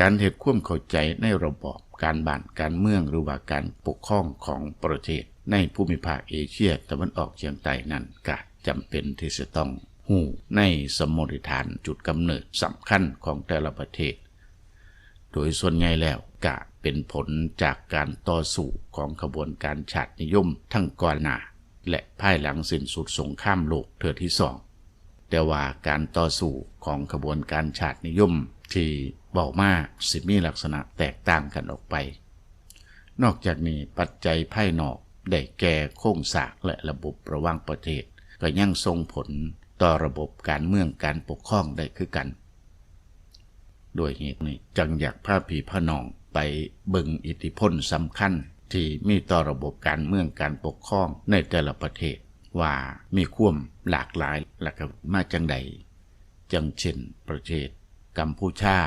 การเฮ็ดควมเข้าใจในระบอบการบ้านการเมืองหรือว่าการปกครองของประเทศ ในภูมิภาคเอเชียตะวันออกเฉียงใต้นั้นก็จำเป็นที่จะต้องหูในสมมติฐานจุดกำเนิดสำคัญของแต่ละประเทศ โดยส่วนใหญ่แล้วกะเป็นผลจากการต่อสู้ของขบวนการชาตินิยมทั้งก่อนหน้าและภายหลังสิ้นสุดสงครามโลกเทือที่สอง แต่ว่าการต่อสู้ของขบวนการชาตินิยม ที่บอมากสิมีลักษณะแตกต่างกันออกไป นอกจากนี้ปัจจัยภายนอกได้แก่โครงสางและระบบระว่างประเทศ ก็ยังส่งผลต่อระบบการเมืองการปกครองได้คือกัน โดยเหตุนี้จังอยากพาผีพนองไปเบิ่งอิทธิพลสำคัญที่มีต่อระบบการเมืองการปกครองในแต่ละประเทศ ว่ามีความหลากหลายหลักมาจังใด จังเช่น ประเทศกัมพูชา